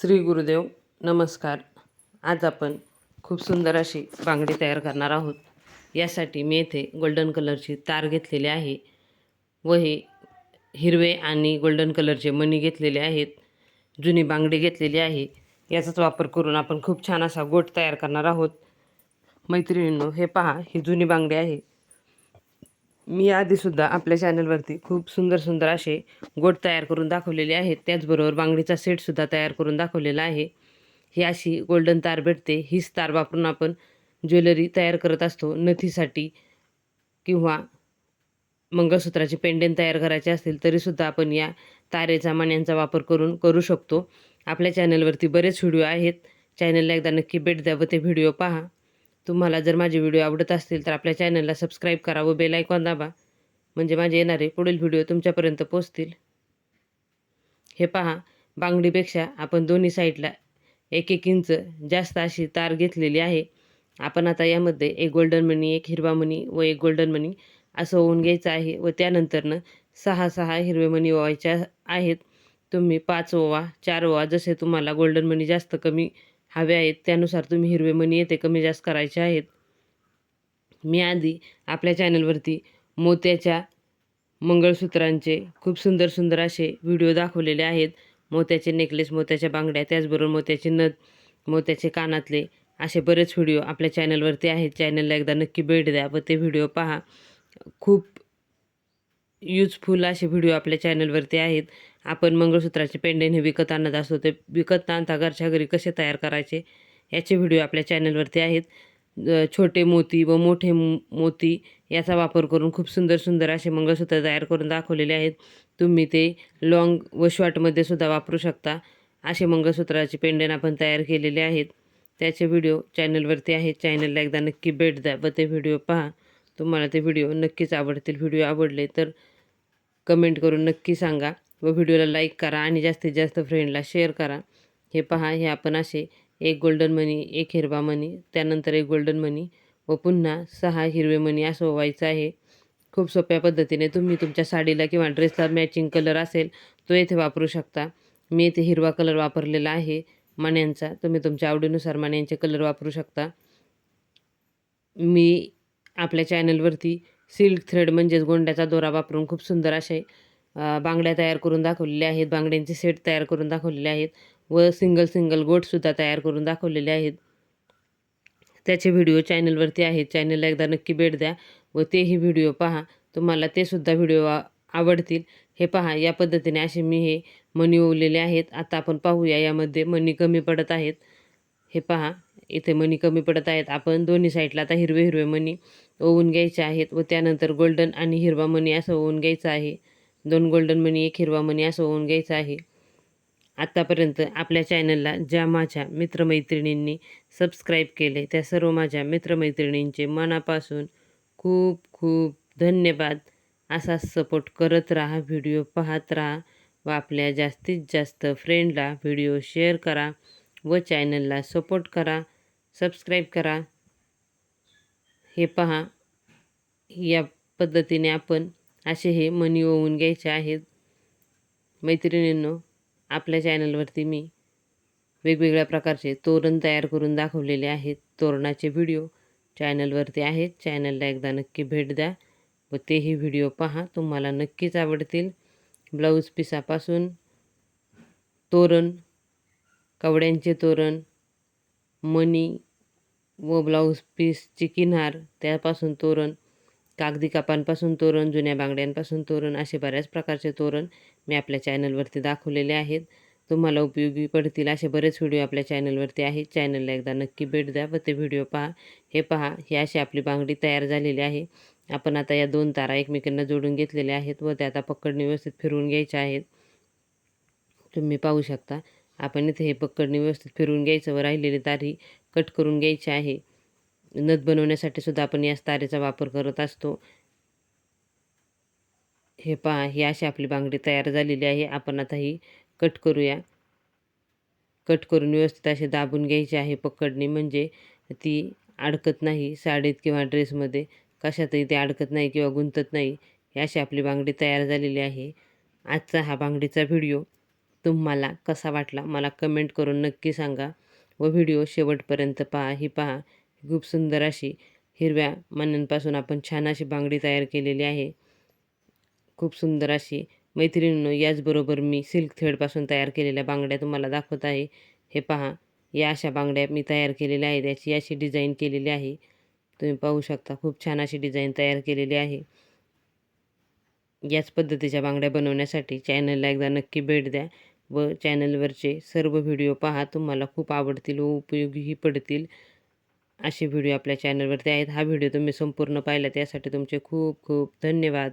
श्री गुरुदेव नमस्कार. आज आपण खूप सुंदर अशी बांगडी तयार करणार आहोत. यासाठी मी येथे गोल्डन कलरची तार घेतलेली आहे व हे हिरवे आणि गोल्डन कलरचे मणी घेतलेले आहेत. जुनी बांगडी घेतलेली आहे. याचाच वापर करून आपण खूप छान असा गोट तयार करणार आहोत. मैत्रिणींनो हे पहा ही जुनी बांगडी आहे. मी आधीसुद्धा आपल्या चॅनलवरती खूप सुंदर सुंदर असे गोट तयार करून दाखवलेले आहेत. त्याचबरोबर बांगडीचा सेटसुद्धा तयार करून दाखवलेला आहे. ही अशी गोल्डन तार भेटते. हीच तार वापरून आपण ज्वेलरी तयार करत असतो. नथीसाठी किंवा मंगळसूत्राचे पेंडेंट तयार करायचे असतील तरीसुद्धा आपण या तारेचा मण्यांचा वापर करून करू शकतो. आपल्या चॅनलवरती बरेच व्हिडिओ आहेत. चॅनलला एकदा नक्की भेट द्या व ते व्हिडिओ पहा. तुम्हाला जर माझे व्हिडिओ आवडत असतील तर आपल्या चॅनलला सबस्क्राईब करा व बेल आयकॉन दाबा. म्हणजे माझे येणारे पुढील व्हिडिओ तुमच्यापर्यंत पोचतील हे पहा बांगडीपेक्षा आपण दोन्ही साईडला एक एक इंच जास्त अशी तार घेतलेली आहे. आपण आता यामध्ये एक गोल्डन मनी एक हिरवा मणी व एक गोल्डन मनी असं होऊन घ्यायचं आहे व त्यानंतरनं सहा सहा हिरवे मणी ओवायच्या आहेत. तुम्ही पाच ओवा चार ओवा जसे तुम्हाला गोल्डन मनी जास्त कमी हवे आहेत त्यानुसार तुम्ही हिरवे मणी येते कमी जास्त करायचे आहेत. मी आधी आपल्या चॅनलवरती मोत्याच्या मंगळसूत्रांचे खूप सुंदर सुंदर असे व्हिडिओ दाखवलेले आहेत. मोत्याचे नेकलेस मोत्याच्या बांगड्या त्याचबरोबर मोत्याचे नथ मोत्याचे कानातले असे बरेच व्हिडिओ आपल्या चॅनलवरती आहेत. चॅनलला एकदा नक्की भेट द्या व ते व्हिडिओ पहा. खूप युजफुल असे व्हिडिओ आपल्या चॅनलवरती आहेत. आपण मंगळसूत्राचे पेंडेन हे विकत आणत असतो ते विकत आणता घरच्या घरी कसे तयार करायचे याचे व्हिडिओ आपल्या चॅनलवरती आहेत. छोटे मोती व मोठे मोती याचा वापर करून खूप सुंदर सुंदर असे मंगळसूत्र तयार करून दाखवलेले आहेत. तुम्ही ते लॉंग व शॉर्टमध्ये सुद्धा वापरू शकता. असे मंगळसूत्राचे पेंडेन आपण तयार केलेले आहेत. त्याचे व्हिडिओ चॅनलवरती आहेत. चॅनलला एकदा नक्की भेट द्या व ते व्हिडिओ पहा. तुम्हाला ते व्हिडिओ नक्कीच आवडतील. व्हिडिओ आवडले तर कमेंट करून नक्की सांगा. व व्हिडिओला लाईक करा आणि जास्तीत जास्त फ्रेंडला शेअर करा. हे पहा हे आपण असे एक गोल्डन मनी एक हिरवा मनी त्यानंतर एक गोल्डन मनी व पुन्हा सहा हिरवे मनी असं व्हायचं आहे. खूप सोप्या पद्धतीने तुम्ही तुमच्या साडीला किंवा ड्रेसला मॅचिंग कलर असेल तो येथे वापरू शकता. मी येथे हिरवा कलर वापरलेला आहे मण्यांचा. तुम्ही तुमच्या आवडीनुसार मण्यांचे कलर वापरू शकता. मी आपल्या चॅनलवरती सिल्क थ्रेड म्हणजेच गोंड्याचा दोरा वापरून खूप सुंदर असे बांगड्या तयार करून दाखवलेल्या आहेत. बांगड्यांचे सेट तयार करून दाखवलेले आहेत. व सिंगल सिंगल गोटसुद्धा तयार करून दाखवलेले आहेत. त्याचे व्हिडिओ चॅनलवरती आहेत. चॅनलला एकदा नक्की भेट द्या व तेही व्हिडिओ पहा. तुम्हाला ते सुद्धा व्हिडिओ आवडतील. हे पहा या पद्धतीने असे मी हे मणी ओवलेले आहेत. आता आपण पाहूया यामध्ये मणी कमी पडत आहेत. हे पहा इथे मणी कमी पडत आहेत. आपण दोन्ही साईडला आता हिरवे हिरवे मणी ओवून घ्यायचे आहेत व त्यानंतर गोल्डन आणि हिरवा मणी असं ओवून घ्यायचं आहे. दोन गोल्डन मनी एक हिरवा मनी असं होऊन घ्यायचं आहे. आत्तापर्यंत आपल्या चॅनलला ज्या माझ्या मित्रमैत्रिणींनी सबस्क्राईब केले त्या सर्व माझ्या मित्रमैत्रिणींचे मनापासून खूप खूप धन्यवाद. असा सपोर्ट करत राहा व्हिडिओ पाहत राहा व आपल्या जास्तीत जास्त फ्रेंडला व्हिडिओ शेअर करा व चॅनलला सपोर्ट करा सबस्क्राईब करा. हे पहा या पद्धतीने आपण असे हे मनी ओवून घ्यायचे आहेत. मैत्रिणींनो आपल्या चॅनलवरती मी वेगवेगळ्या प्रकारचे तोरण तयार करून दाखवलेले आहेत. तोरणाचे व्हिडिओ चॅनलवरती आहेत. चॅनलला एकदा नक्की भेट द्या व तेही व्हिडिओ पहा. तुम्हाला नक्कीच आवडतील. ब्लाऊज पिसापासून तोरण कवड्यांचे तोरण मणी व ब्लाऊज पीसची किनार त्यापासून तोरण कागदी कापांपासून तोरण जुन्या बांगड्यांपासून तोरण असे बऱ्याच प्रकारचे तोरण मी आपल्या चॅनलवरती दाखवलेले आहेत. तुम्हाला उपयोगी पडतील असे बरेच व्हिडिओ आपल्या चॅनलवरती आहेत. चॅनलला एकदा नक्की भेट द्या व ते व्हिडिओ पहा. हे पहा ही अशी आपली बांगडी तयार झालेली आहे. आपण आता या दोन तारा एकमेकांना जोडून घेतलेल्या आहेत व त्या आता पकडणी व्यवस्थित फिरवून घ्यायच्या आहेत. तुम्ही पाहू शकता आपण इथे हे पकडणी व्यवस्थित फिरवून घ्यायचं व राहिलेली तारी कट करून घ्यायची आहे. नथ बनवण्यासाठी सुद्धा आपण याच तारेचा वापर करत असतो. हे पहा ही अशी आपली बांगडी तयार झालेली आहे. आपण आता ही कट करूया. कट करून व्यवस्थित असे दाबून घ्यायची आहे पकडणी. म्हणजे ती अडकत नाही साडीत किंवा ड्रेसमध्ये. कशातही ते अडकत नाही किंवा गुंतत नाही. ही अशी आपली बांगडी तयार झालेली आहे. आजचा हा बांगडीचा व्हिडिओ तुम्हाला कसा वाटला? मला कमेंट करून नक्की सांगा. व व्हिडिओ शेवटपर्यंत पहा. ही पहा खूप सुंदर अशी हिरव्या मान्यांपासून आपण छान अशी बांगडी तयार केलेली आहे. खूप सुंदर अशी मैत्रिणींनो याचबरोबर मी सिल्क थ्रेडपासून तयार केलेल्या बांगड्या तुम्हाला दाखवत आहे. हे पहा या अशा बांगड्या मी तयार केलेल्या आहेत. याची अशी डिझाईन केलेली आहे. तुम्ही पाहू शकता खूप छान अशी डिझाईन तयार केलेली आहे. याच पद्धतीच्या बांगड्या बनवण्यासाठी चॅनलला एकदा नक्की भेट द्या व चॅनलवरचे सर्व व्हिडिओ पहा. तुम्हाला खूप आवडतील व उपयोगीही पडतील. असे व्हिडिओ आपल्या चॅनलवरती आहेत. हा व्हिडिओ तुम्ही संपूर्ण पाहिला त्यासाठी तुमचे खूप खूप धन्यवाद.